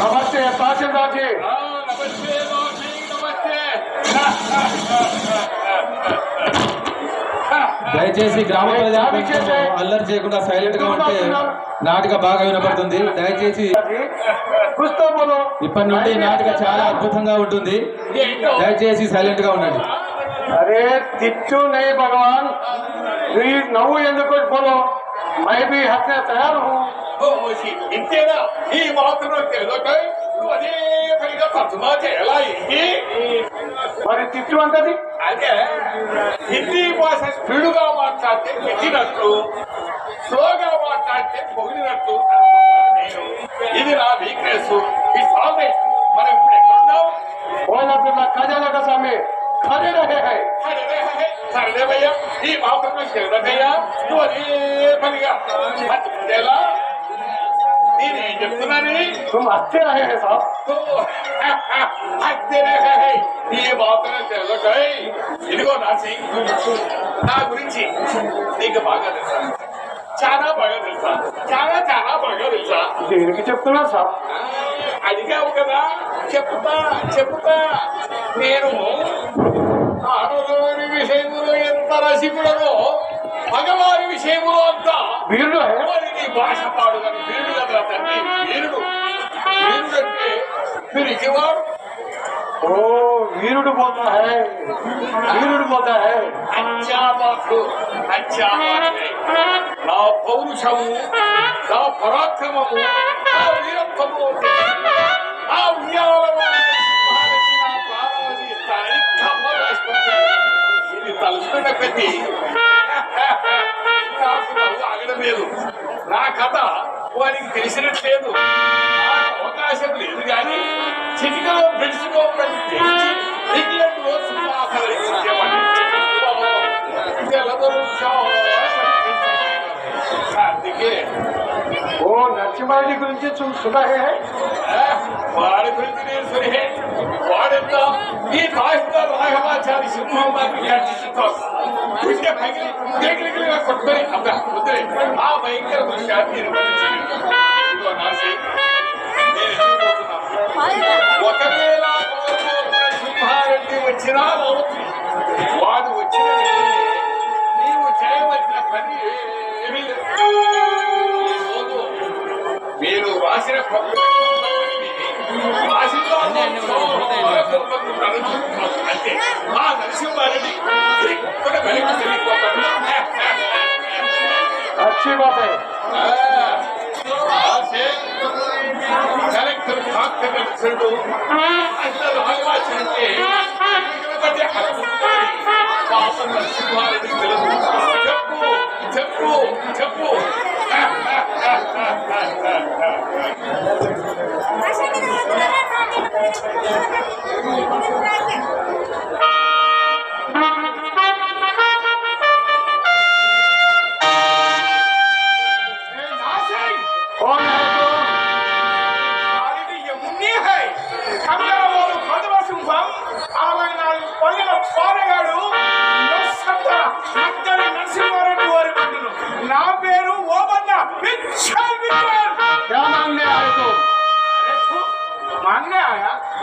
నమస్తే దయచేసి గ్రామ ప్రజలు అల్లరి చేయకుండా సైలెంట్గా ఉంటే నాటిక బాగా వినపడుతుంది. దయచేసి ఇప్పటి నుండి నాటిక చాలా అద్భుతంగా ఉంటుంది. దయచేసి సైలెంట్గా ఉండండి. అరే తిట్టు నే భగవాన్. तुझी नऊ ఎందుకు बोलो मैं भी हंसने तैयार हूँ ఓ, ఓసి, ఇంతేనా ఈ మాత్రం తెలుగుతాయి నువ్వు అదే పనిగా తర్జుమా చేయాలా ఏంటి మరి తిట్టు అంటది అంటే హిందీ భాష స్పీడుగా మాట్లాడితే పెట్టినట్టు స్లోగా మాట్లాడితే పొగిడినట్టు అనుకుంటున్నాను నేను ఇది నా వీక్నెస్ ఈ సాల్వ్ మనం ఇప్పుడు ఎక్కడున్నాం बोल अब्दुल्ला खजाना का सामने खड़े रहे हैं సరేలే, సరేలే సరేవయ్యా ఈ ఆపరేషన్ చేయడమయ్యా నువ్వు అదే పనిగా. బతికిందేలా నేనేం చెప్తున్నాను? నువ్వు అత్తేనే సార్ అత్తేనే ఈ మాత్రం తెలియకై ఇదిగో నాసి నా గురించి నీకు బాగా తెలుసా? చాలా బాగా తెలుసా? చాలా చాలా బాగా తెలుసా? దేనికి చెప్తున్నా సార్ అడిగావు కదా. చెప్తా చెప్తా నేను మానవుని విషయంలో ఎంత రసికుడనో భగవాని విషయంలో అంత వీరుడు ఎవరిని భాష పాడు కానీ వీరుడు కదా తండ్రి వీరుడు. వీరుడు అంటే పిరికివాడు ఓ వీరుడు పోతా హే. వీరుడు పోతా హే. అచ్చా నా పౌరుషము నా పరాక్రమము నా వీరత్వము ఆ ఉయ్యాల నాకు నవ్వు ఆగడం లేదు నా కథ వారికి తెలిసినట్లేదు నాకు అవకాశం లేదు కానీ చిటికలో ఇచ్చేవాడిని. తెల్లదొరు అందుకే ఓ నరసింహారెడ్డి గురించి చుం సునా హే ఆ, వాడి గురించి నేను సరే వాడెంత? ఈ తహసీల్దార్ రాఘవాచారి సింహం వారిని కట్టించుతాం చూసే పగిలి గిలిగిలిగిలిగా కొట్టుకొని అంత వద్దులే. ఆ భయంకర దృశ్యాన్ని ఒకవేళ సింహారెడ్డి వచ్చినా వాడు వచ్చిన నీవు చేయవలసిన పని ఏమీ లేదు. మీరు రాసిన అంటే మా నరసింహారెడ్డి కూడా వెనక్కి తిరిగిపోకుండా అచ్చిపోతాయి కలెక్టర్ డాక్టర్ కలిసాడు అందరూ ఆలోచించి చెప్పు చెప్పు. আশা করি আপনারা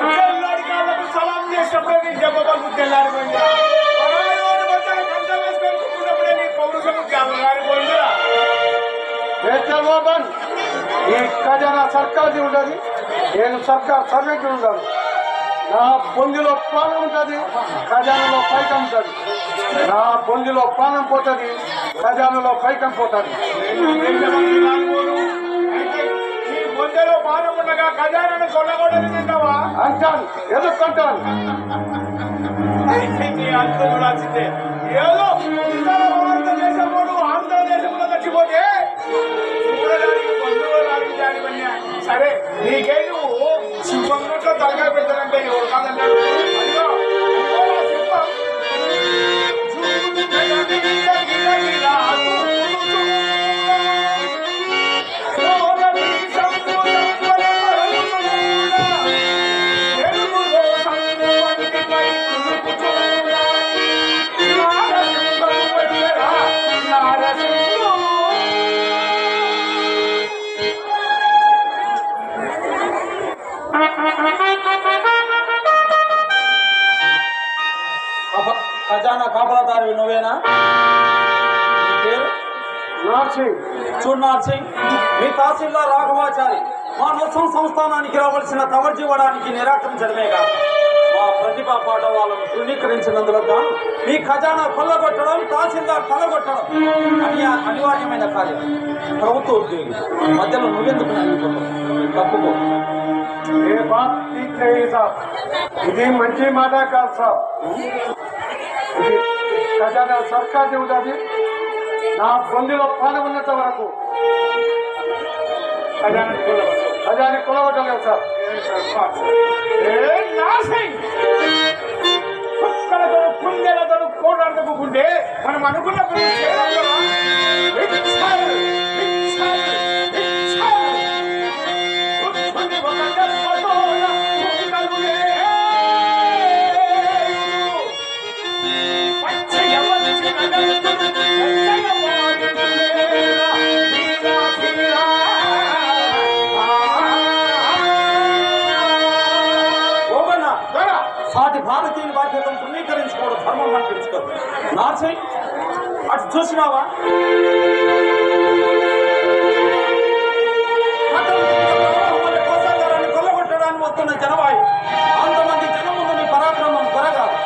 తెల్లాడి కాళ్ళకు సలాం చేసినప్పుడే నీ దెబ్బ పలుకు ఈ ఖజానా సర్కార్ది ఉండదు నేను సర్కార్ సర్వెంట్ ఉంటాను నా బొందిలో ప్రాణం ఉంటుంది ఖజానాలో పైకం ఉంటుంది. నా బొందిలో ప్రాణం పోతుంది ఖజానాలో పైకం పోతుంది. నా ఖజానాను కొల్లగొడని తింటావా? అంటాను. ఎదుర్కొంటాను. అంత చూడాల్సిందే. ఏదో దేశంలో ఆంధ్రదేశంలో చచ్చిపోతే సరే నీకే నువ్వు సింహంలో తలకాయ పెట్టాలంటే ఎవరు కాదన్నాడు నా కాపలాదారు నువ్వేనా? నార్సింగ్ చూడు నార్సింగ్ మీ తహసీల్దార్ రాఘవాచారి మా నృత్యం సంస్థానానికి రావాల్సిన తవర్జీవడానికి నిరాకరించడమేగా మా ప్రతిభ పాట వాళ్ళను తృణీకరించినందులకు మీ ఖజానా కొల్లగొట్టడం తహసీల్దార్ కొల్లగొట్టడం అని అనివార్యమైన కార్యం. ప్రభుత్వ ఉద్యోగి మధ్యలో నువ్వెందుకు తప్పుకో. ఇది మంచి మాట కాదు సార్. ఖజానా సర్కార్ దేవుడాది నా బొందిలో పాలు ఉన్నంత వరకు ఖజానా కొల్లగొట్టు. ఖజాని కొలగొట్టలేదు సార్. కుక్కలతో కుందేలతో కోటాడుకుంటే మనం అనుకున్న చూసినావా కోసాగారాన్ని కొల్లగొట్టడానికి వస్తున్న జనవాయి అంతమంది జనం ముందు నీ పరాక్రమం త్వరగాదు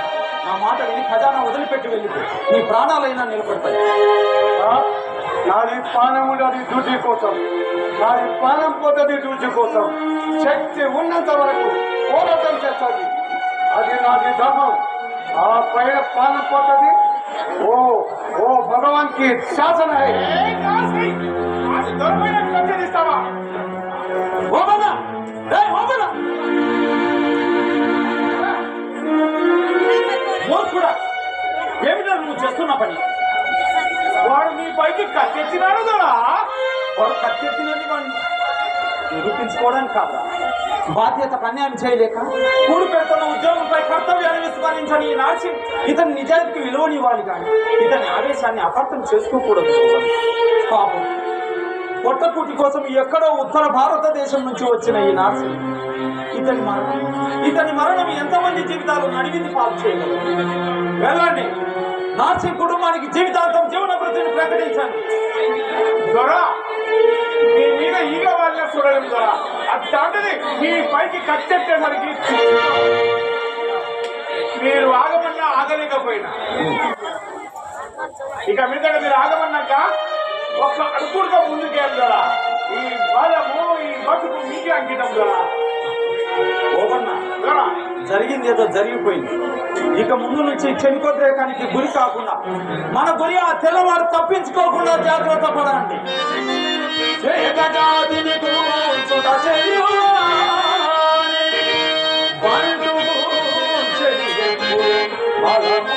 నా మాట విని ఖజానా వదిలిపెట్టి వెళ్ళిపో. నీ ప్రాణాలైనా నిలబడతాయి. నాది పానం అది డ్యూటీ కోసం. నాది పానం పోతుంది డ్యూటీ కోసం. శక్తి ఉన్నంత వరకు పోరాటం చేస్తుంది. అది నాది ధర్మం. ఆ పైన పానం పోతుంది ఓ ఓ భగవాన్కి శాసన హై. ఏ నాశనం! అది దొరకైన కత్తిరిస్తావా ఓబన్నా! రే ఓబన్నా! మూర్ఖుడా! ఏమిటో నువ్వు చేస్తున్న పని? వాడు నీ పైకి కత్తెత్తినాడు కదా? వాడు కత్తెత్తినది వాడిని నిరూపించుకోవడానికి కాదురా. బాధ్యతకు అన్యాయం చేయలేక కూడి పెడుతున్న ఉద్యోగంపై కర్తవ్యాన్ని విస్మరించని ఈ నాసి ఇతని నిజానికి విలువనివ్వాలి కానీ ఇతని ఆవేశాన్ని అపార్థం చేసుకోకూడదు. పాపం. పొట్టకూటి కోసం ఎక్కడో ఉత్తర భారతదేశం నుంచి వచ్చిన ఈ నాసి ఇతని మరణం. ఇతని మరణం ఎంతమంది జీవితాలు నడిగింది పాలు చేయగలరు? వెళ్ళండి. నాసి కుటుంబానికి జీవితాంతం జీవన వృత్తిని ప్రకటించండి. దొరా మీద ఈగ వాళ్ళ చూడడం ద్వారా అట్లాంటిది మీ పైకి కట్టెట్టే మనకి మీరు ఆగమన్నా ఆగలేకపోయినా. ఇక మీద మీరు ఆగమన్నాక ఒక్క అడుగుడుగా ముందుకేం దొరా ఈ బలము ఈ బతుకు మీకే అంకితం దొరా జరిగింది ఏదో జరిగిపోయింది. ఇక ముందు నుంచి చెనికోద్రేకానికి గురి కాకుండా మన గురి ఆ తెల్లవారు తప్పించుకోకుండా జాగ్రత్త పడండి. 회가가 되고 쏟아져요 관두고 제리겠고 바람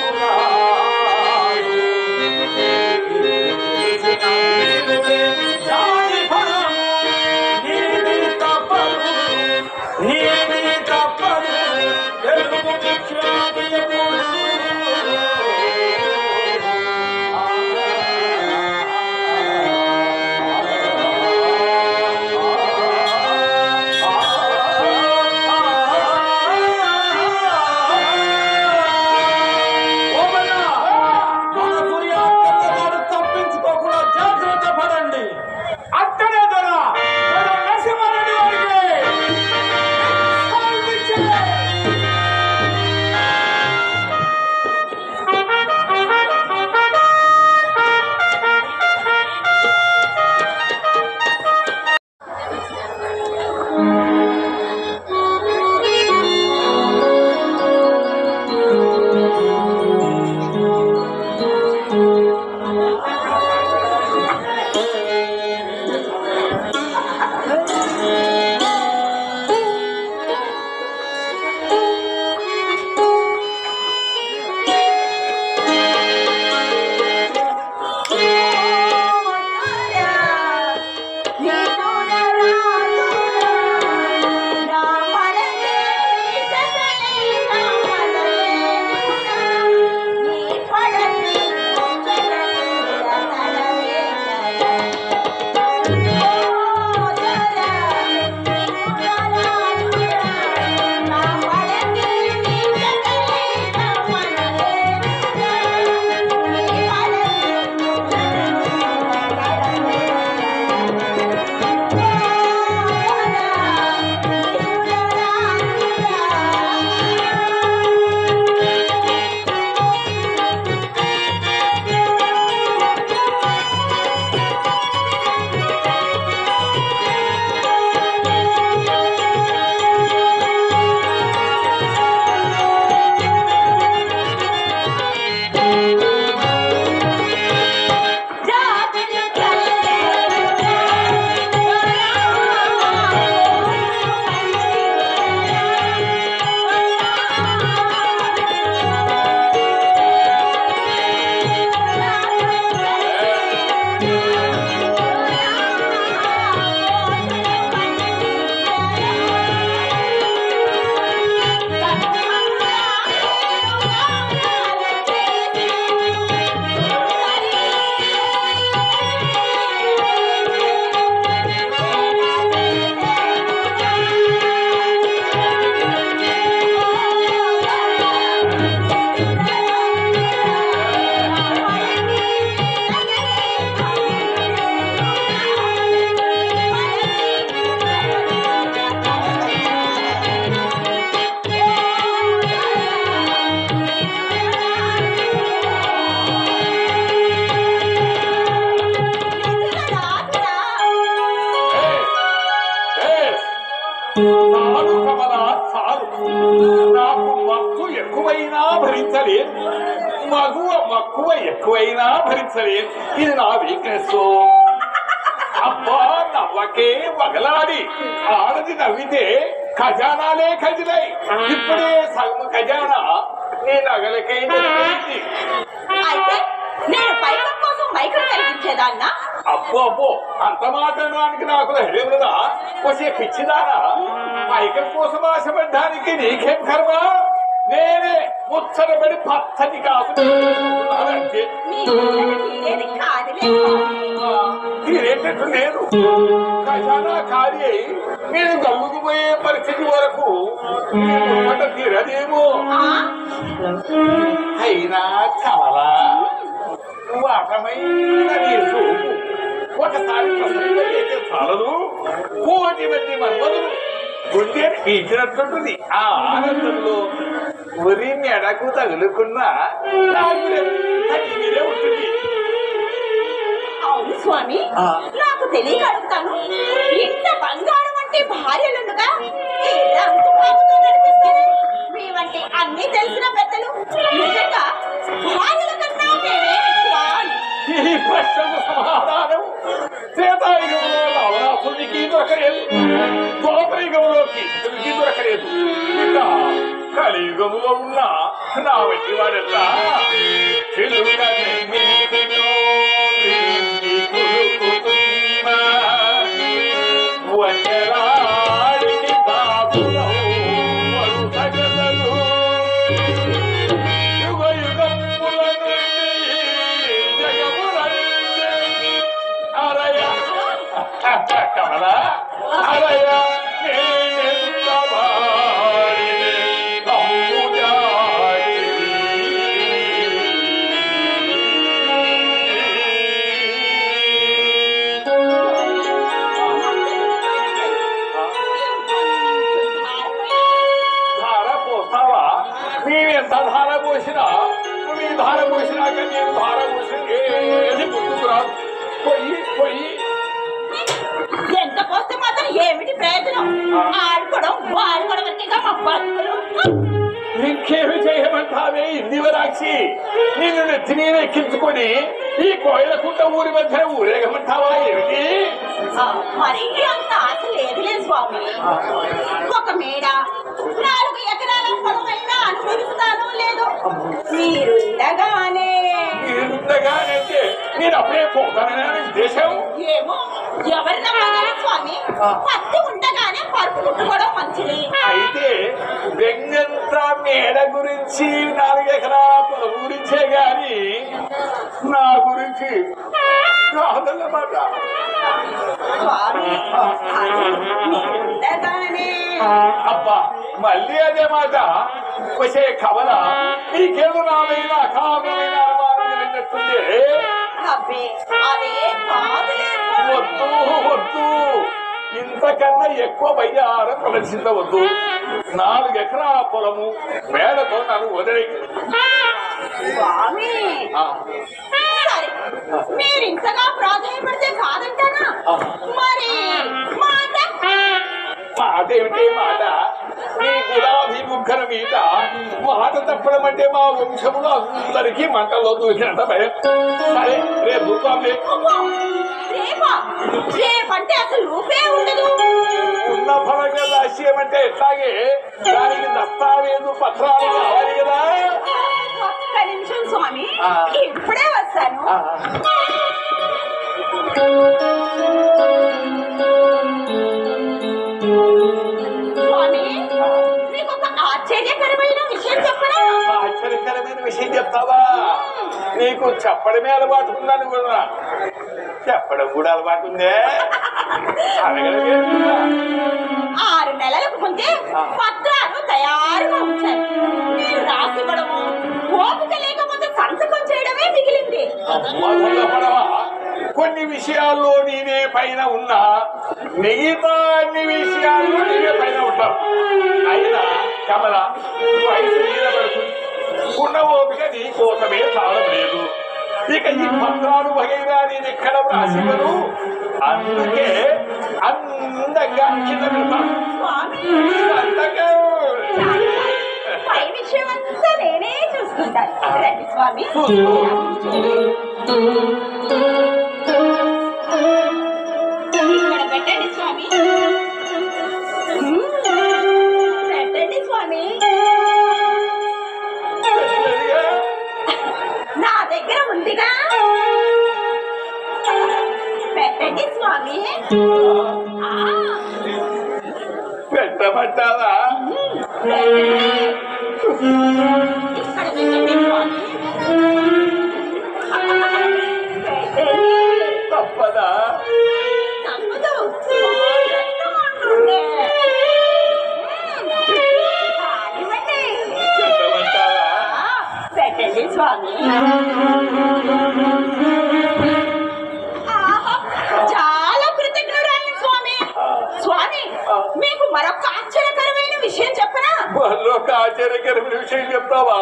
ఎక్కువైనా భరించలేదు ఇది నా వీక్నెస్ అబ్బా నవ్వకే వగలాడి. ఆడది నవ్వితే ఖజానాలే ఖజిలాయి ఇప్పుడే సగం ఖజానా నీ నగలకై. అయితే నేను పైకం కోసం మైకం కలిగించేదాన్నా? అబ్బో అబ్బో అంత మాట్లాడడానికి నాకు హృదయములదా వచ్చే పిచ్చిదానా? పైకం కోసం ఆశపడ్డానికి నీకేం కర్మ? నేనే పచ్చని నీ తీరేది కాదులే స్వామి. తీరేటట్టు లేదు ఖజానా ఖాళీ అయి నేను గమ్ముకుపోయే పరిస్థితి వరకు ముచ్చట తీరదేమో? అయినా చాలా. నువ్వు అటమైన నీ చూపు ఒకసారి చాలదు. కోటి మంది మన్మధులు గుండె పీచినట్టుంటుంది ఆ ఆనందంలో ఉరి మెడకు తగులుకున్న ఉంటుంది. అవును స్వామి. నాకు తెలియక అడుగుతాను. ఇంత బంగారం అంటే భార్యలుండగా నడిపిస్తారు? అన్ని తెలిసిన పెద్దలు. నిజంగా భార్యల కన్నా మేమే ఎక్కువ అని. ఈ ప్రశ్నకు సమాధానం నవరాసునికి దొరకలేదు. కృష్ణుడికి దొరకలేదు. ఇక కలియుగంలో ఉన్న నా వచ్చి వాడెల్లా తెలుగనే మీదిలో లేదో. మీరుండగానే. మీరుండగానంటే నేను అప్పుడే పోతానని ఉద్దేశం ఏమో. ఎవరి స్వామి? పత్తి ఉండగానే పరుపు కుట్టుకోవడం మంచిది. అయితే వెంగంత మేడ గురించి నాలుగు ఎకరాల గురించే గాని నా గురించి మీరుండగానే అబ్బా మళ్ళీ అదే మాట. వచ్చే కవల కలిగినట్టుంది అబ్బే అదే కాదులే స్వామి. వద్దు వద్దు. ఇంతకన్నా ఎక్కువ వయ్యారం ప్రదర్శించవద్దు నాలుగు ఎకరాల పొలము మేడతో నన్ను వదిలి మీరు ఇంతగా ప్రాధాన్యపడితే కాదంటానా? మరి మాట? మాట ఏమిటి మాట? నీ గులాబీ ముఖర మీద మాట తప్పడం అంటే మా వంశములో అందరికీ మంటల్లో దూకినంత భయం. సరే రేపు చూద్దాంలే. అబ్బా, రేపా? రేపంటే అసలు రూపే ఉండదు. ఉన్న ఫలంగా రాష్ట్రీయం అంటే ఎట్లాగే దానికి దస్తావేజు పత్రాలు కావాలి కదా. స్వామి. ఇప్పుడే వస్తాను. ఆ, స్వామి మీకు ఒక ఆశ్చర్యకరమైన విషయం చెప్పనా? ఆశ్చర్యకరమైన విషయం చెప్తావా? నీకు చెప్పడమే అలవాటు ఉందని కూడా. చెప్పడం కూడా అలవాటు ఉందే? ఆరు నెలలకు ముందే పత్రాలు తయారుగా ఉంచాను. మీరు రాసివ్వడము ఓపిక లేకపోతే సంతకం చేయడమే మిగిలింది. కొన్ని విషయాల్లో నేనే పైన ఉన్నా. మిగతా అన్ని విషయాల్లో నేనే పైన ఉంటావు అయినా కమల వయసు మీద పడుతుంది ఉన్న ఓపిక నీ కోసమే చాలం లేదు. ఇక ఈ పత్రాలు వగైరా నేను ఎక్కడ రాసివ్వను అందుకే అందంగా కింద పెడతాను విషయం అంతా నేనే చూసుకుంటాను రండి స్వామి ఇక్కడ ఆశ్చర్యకరమైన విషయం చెప్తావా?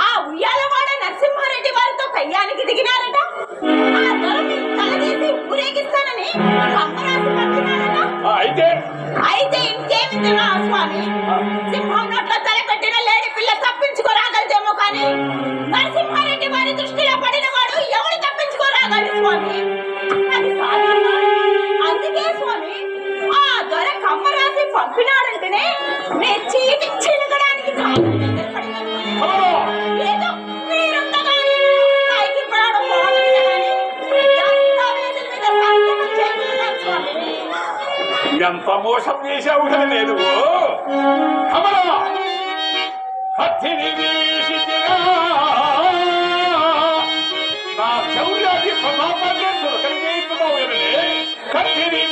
ఆ ఉయ్యాలవాడ నరసింహారెడ్డి వారితో కయ్యానికి దిగినారట. ఆ దొరని తలదీసి ఊరేగిస్తానని కమ్మరాసి పంపినారట. అయితే? అయితే ఇంకేమిందిగా ఆ స్వామి సింహం నోట్ల తల పెట్టిన లేడి పిల్ల తప్పించుకోరాగలదేమో కానీ నరసింహారెడ్డి వారి దృష్టిలో పడిన వాడు ఎవడు తప్పించుకోరాగలడు స్వామి? అది సాధ్యమా? అందుకే స్వామి ఆ దొర కమ్మరాసి పంపినాడంటేనే ఎంత మోసం చేశావు కదా నేను అమరా కత్తిని నా శౌర్యాన్ని ప్రతాపాన్ని కత్తిని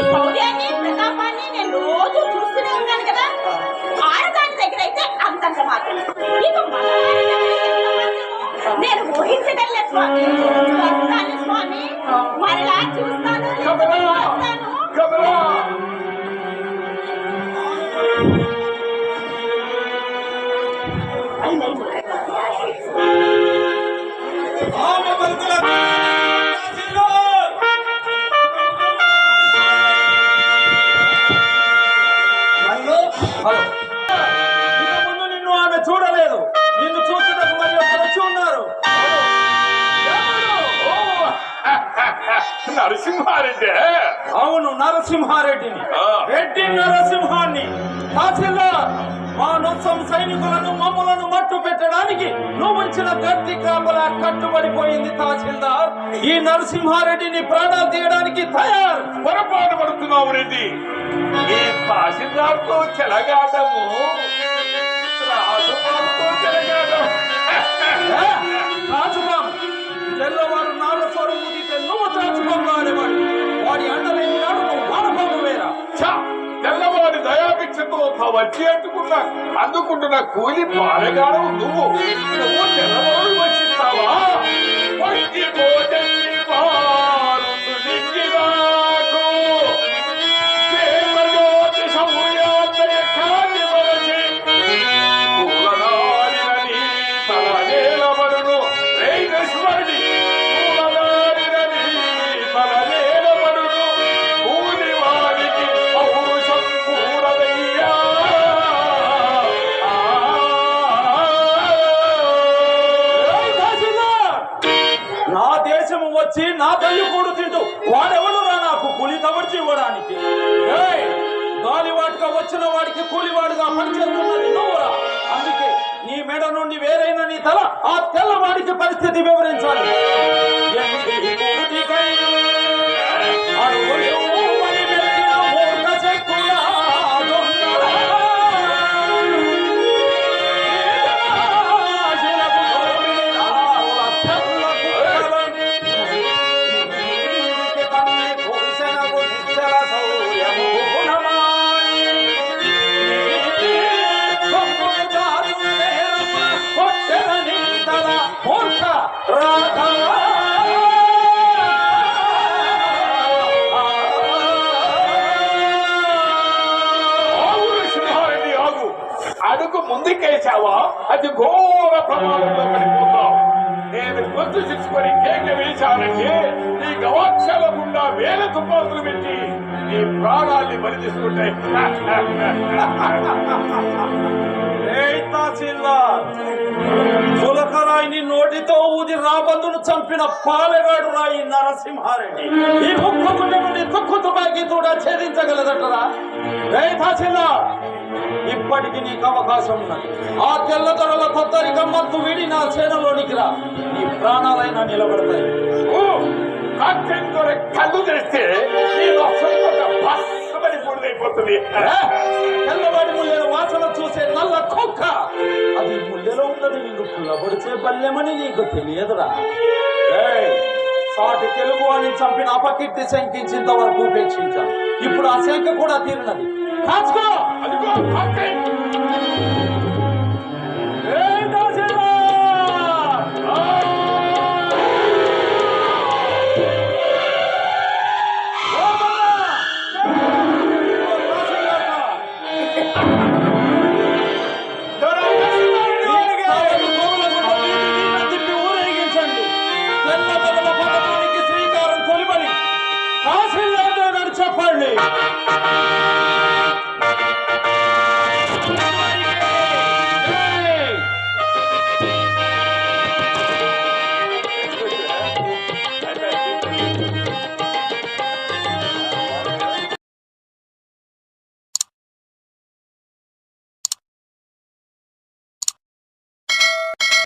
శౌర్యాన్ని ప్రతాపాన్ని నేను రోజు చూస్తూనే ఉన్నాను కదా ఆడదాని దగ్గర అయితే అంతంత మాత్రం ఇక నేను ఊహించగలే స్వామి స్వామి. మరలా చూస్తాను నరసింహారెడ్డి. అవును నరసింహారెడ్డిని. రెడ్డి నరసింహాన్ని తహసీల్దార్ మా నొత్సం సైనికులను మమ్మలను మట్టు పెట్టడానికి నువ్వు ఉంచిన గట్టి కాపలా కట్టుబడిపోయింది తహసీల్దార్. ఈ నరసింహారెడ్డిని ప్రాణాలు తీయడానికి తయారు. పొరపాటు పడుతున్నావు రెడ్డి. ఈ తహసీల్దార్తో చెలగాటము. రాజుబాబుతో చెలగాటం ఏ? రాజుబాం తెల్లవారు దయాభిక్షతో వచ్చి అందుకున్న అందుకుంటున్న కూలి పాలగాడు నువ్వు. నువ్వు తెల్లవారు వచ్చిస్తావా వచ్చిన వాడికి కూలివాడుగా పనిచేస్తున్నది నువ్వురా. అందుకే నీ మెడ నుండి వేరైన నీ తల ఆ తెల్లవాడికి పరిస్థితి వివరించాలి. కులకరాయిని నోటితో ఊది రాబందును చంపిన పాలెగాడు రాయి నరసింహారెడ్డి. ఈ ముక్కు గుండె నుండి తుపాకీ కూడా ఛేదించగలదటరా? ఏయ్ ఇప్పటికి నీకు అవకాశం ఉన్నది. ఆ తెల్లదొరల కొత్తరిక మత్తు వీడి నా సేనలోనికి రా. నీ ప్రాణాలైనా నిలబడతాయి. కళ్ళు తెరిస్తే ఏ? తెల్లవాడి ముల్లెల వాసన చూసే నల్ల కుక్క. అది ముల్లెలో ఉన్నది నిన్ను పుల్లబడిచే బల్లెమని నీకు తెలియదురా. సాటి తెలుగు అని చంపిన అపకీర్తి శంకించేంత వరకు ఉపేక్షించాను. ఇప్పుడు ఆ శంక కూడా తీరినది. కాచుకో! అదిగో